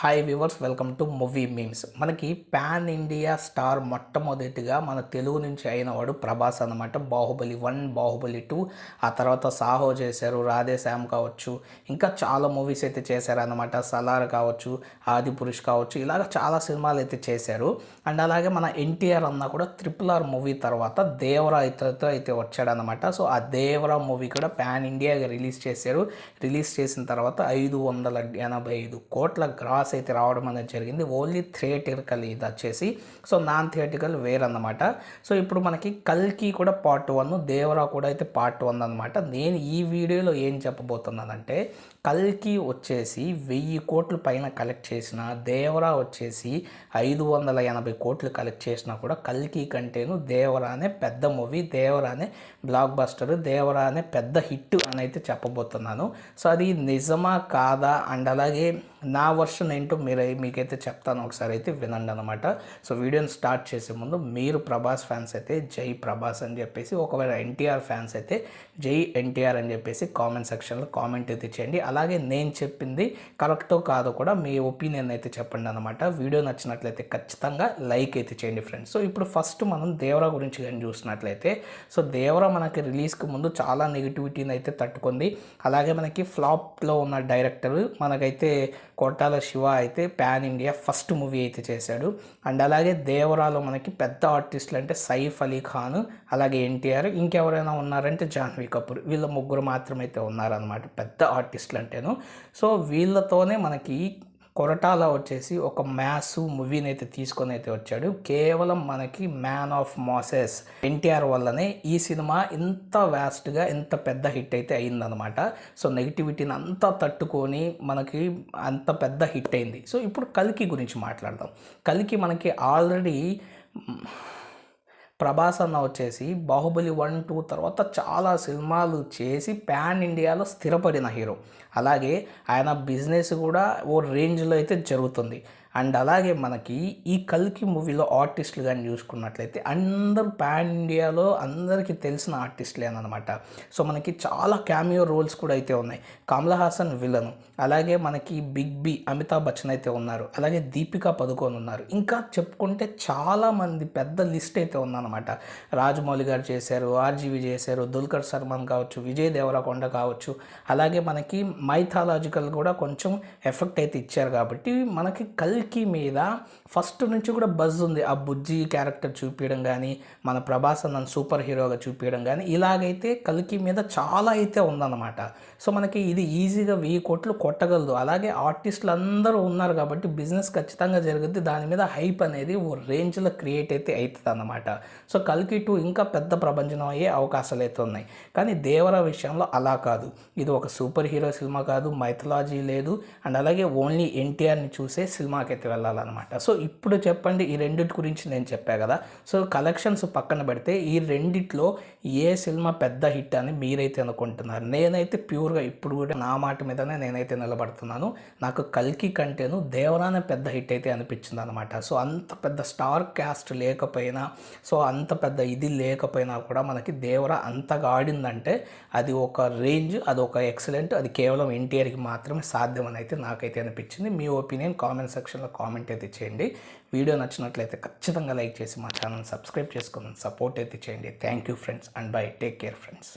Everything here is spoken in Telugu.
Hi viewers welcome to movie memes మనకి పాన్ ఇండియా స్టార్ మొట్టమొదటిగా మన తెలుగు నుంచి అయినవాడు ప్రభాస్ అన్నమాట. బాహుబలి వన్ బాహుబలి టూ ఆ తర్వాత సాహో చేశారు రాధే శ్యామ్ కావచ్చు ఇంకా చాలా మూవీస్ అయితే చేశారనమాట సలార్ కావచ్చు ఆది పురుష్ కావచ్చు ఇలాగ చాలా సినిమాలు అయితే చేశారు. అండ్ అలాగే మన ఎన్టీఆర్ అన్న కూడా త్రిపుల్ ఆర్ మూవీ తర్వాత దేవరా ఇతరుతో అయితే వచ్చాడనమాట సో ఆ దేవరా మూవీ కూడా పాన్ ఇండియాగా రిలీజ్ చేశారు. రిలీజ్ చేసిన తర్వాత ఐదు వందల ఎనభై ఐదు కోట్ల గ్రాస్ అయితే రావడం అనేది జరిగింది. ఓన్లీ థియేటికల్ ఇది వచ్చేసి. సో నాన్ థియేటికల్ వేరన్నమాట. సో ఇప్పుడు మనకి కల్కి కూడా పార్ట్ వన్ దేవరా కూడా అయితే పార్ట్ వన్ అనమాట నేను ఈ వీడియోలో ఏం చెప్పబోతున్నానంటే కల్కి వచ్చేసి వెయ్యి కోట్ల పైన కలెక్ట్ చేసిన దేవరా వచ్చేసి ఐదు వందల ఎనభై కోట్లు కలెక్ట్ చేసినా కూడా కల్కి కంటేను దేవరానే పెద్ద మూవీ దేవరా అనే బ్లాక్ బస్టర్ దేవరా అనే పెద్ద హిట్ అని అయితే చెప్పబోతున్నాను. సో అది నిజమా కాదా? అండ్ అలాగే నా వర్షన్ ఏంటో మీరు మీకైతే చెప్తాను ఒకసారి అయితే వినండి అనమాట సో వీడియోని స్టార్ట్ చేసే ముందు మీరు ప్రభాస్ ఫ్యాన్స్ అయితే జై ప్రభాస్ అని చెప్పేసి ఒకవేళ ఎన్టీఆర్ ఫ్యాన్స్ అయితే జై ఎన్టీఆర్ అని చెప్పేసి కామెంట్ సెక్షన్లో కామెంట్ అయితే చేయండి. అలాగే నేను చెప్పింది కరెక్టో కాదో కూడా మీ ఒపీనియన్ అయితే చెప్పండి అనమాట వీడియో నచ్చినట్లయితే ఖచ్చితంగా లైక్ అయితే చేయండి ఫ్రెండ్స్. సో ఇప్పుడు ఫస్ట్ మనం దేవరా గురించి కానీ చూసినట్లయితే సో దేవరా మనకి రిలీజ్కి ముందు చాలా నెగిటివిటీని అయితే తట్టుకుంది. అలాగే మనకి ఫ్లాప్లో ఉన్న డైరెక్టర్ మనకైతే కొట్టాల శివ అయితే ప్యాన్ ఇండియా ఫస్ట్ మూవీ అయితే చేశాడు. అండ్ అలాగే దేవరాలో మనకి పెద్ద ఆర్టిస్టులు అంటే సైఫ్ అలీ ఖాన్ అలాగే ఎన్టీఆర్ ఇంకెవరైనా ఉన్నారంటే జాహ్నవి కపూర్. వీళ్ళ ముగ్గురు మాత్రమైతే ఉన్నారనమాట పెద్ద ఆర్టిస్టులు అంటేను. సో వీళ్ళతోనే మనకి కొరటాల వచ్చేసి ఒక మ్యాస్ మూవీని అయితే తీసుకొని అయితే వచ్చాడు. కేవలం మనకి మ్యాన్ ఆఫ్ మాసెస్ ఎన్టీఆర్ వల్లనే ఈ సినిమా ఇంత వ్యాస్ట్గా ఇంత పెద్ద హిట్ అయితే అయిందనమాట సో నెగిటివిటీని అంతా తట్టుకొని మనకి అంత పెద్ద హిట్ అయింది. సో ఇప్పుడు కలికి గురించి మాట్లాడదాం. కలికి మనకి ఆల్రెడీ ప్రభాస్ అన్న వచ్చేసి బాహుబలి వన్ టూ తర్వాత చాలా సినిమాలు చేసి ప్యాన్ ఇండియాలో స్థిరపడిన హీరో. అలాగే ఆయన బిజినెస్ కూడా ఓ రేంజ్లో అయితే జరుగుతుంది. అండ్ అలాగే మనకి ఈ కల్కి మూవీలో ఆర్టిస్టులు కానీ చూసుకున్నట్లయితే అందరూ పాన్ ఇండియాలో అందరికీ తెలిసిన ఆర్టిస్టులే అనమాట. సో మనకి చాలా క్యామియో రోల్స్ కూడా అయితే ఉన్నాయి. కమల్ హాసన్ విలన్ అలాగే మనకి బిగ్ బి అమితాబ్ బచ్చన్ అయితే ఉన్నారు. అలాగే దీపికా పదుకొని ఉన్నారు. ఇంకా చెప్పుకుంటే చాలామంది పెద్ద లిస్ట్ అయితే ఉందన్నమాట. రాజమౌళి గారు చేశారు ఆర్జీవి చేశారు దుల్కర్ సల్మాన్ కావచ్చు విజయ్ దేవరకొండ కావచ్చు. అలాగే మనకి మైథాలజికల్ కూడా కొంచెం ఎఫెక్ట్ అయితే ఇచ్చారు కాబట్టి మనకి కల్ కల్కి మీద ఫస్ట్ నుంచి కూడా బజ్ ఉంది. ఆ బుజ్జి క్యారెక్టర్ చూపించడం కానీ మన ప్రభాస్ అన్న సూపర్ హీరోగా చూపించడం కానీ ఇలాగైతే కల్కి మీద చాలా అయితే ఉందన్నమాట. సో మనకి ఇది ఈజీగా వెయ్యి కోట్లు కొట్టగలదు. అలాగే ఆర్టిస్టులు అందరూ ఉన్నారు కాబట్టి బిజినెస్ ఖచ్చితంగా జరుగుద్ది. దాని మీద హైప్ అనేది ఓ రేంజ్లో క్రియేట్ అయితే అవుతుంది అన్నమాట సో కల్కి టూ ఇంకా పెద్ద ప్రపంచం అయ్యే అవకాశాలు అయితే ఉన్నాయి. కానీ దేవర విషయంలో అలా కాదు. ఇది ఒక సూపర్ హీరో సినిమా కాదు. మైథలాజీ లేదు. అండ్ అలాగే ఓన్లీ ఎన్టీఆర్ని చూసే సినిమాకి అయితే వెళ్ళాలన్నమాట. సో ఇప్పుడు చెప్పండి ఈ రెండింటి గురించి నేను చెప్పా కదా. సో కలెక్షన్స్ పక్కన పెడితే ఈ రెండిట్లో ఏ సినిమా పెద్ద హిట్ అని మీరైతే అనుకుంటున్నారు? నేనైతే ప్యూర్గా ఇప్పుడు కూడా నా మాట మీదనే నేనైతే నిలబడుతున్నాను. నాకు కల్కి కంటేను దేవరానే పెద్ద హిట్ అయితే అనిపించింది అనమాట సో అంత పెద్ద స్టార్ క్యాస్ట్ లేకపోయినా సో అంత పెద్ద ఇది లేకపోయినా కూడా మనకి దేవర అంతగా ఆడిందంటే అది ఒక రేంజ్ అది ఒక ఎక్సలెంట్ అది కేవలం ఎన్టీఆర్కి మాత్రమే సాధ్యమని అయితే నాకైతే అనిపించింది. మీ ఒపీనియన్ కామెంట్ సెక్షన్ సెక్షన్లో కామెంట్ అయితే చేయండి. వీడియో నచ్చినట్లయితే ఖచ్చితంగా లైక్ చేసి మా ఛానల్ సబ్స్క్రైబ్ చేసుకుని సపోర్ట్ అయితే చేయండి. Thank you friends and bye take care friends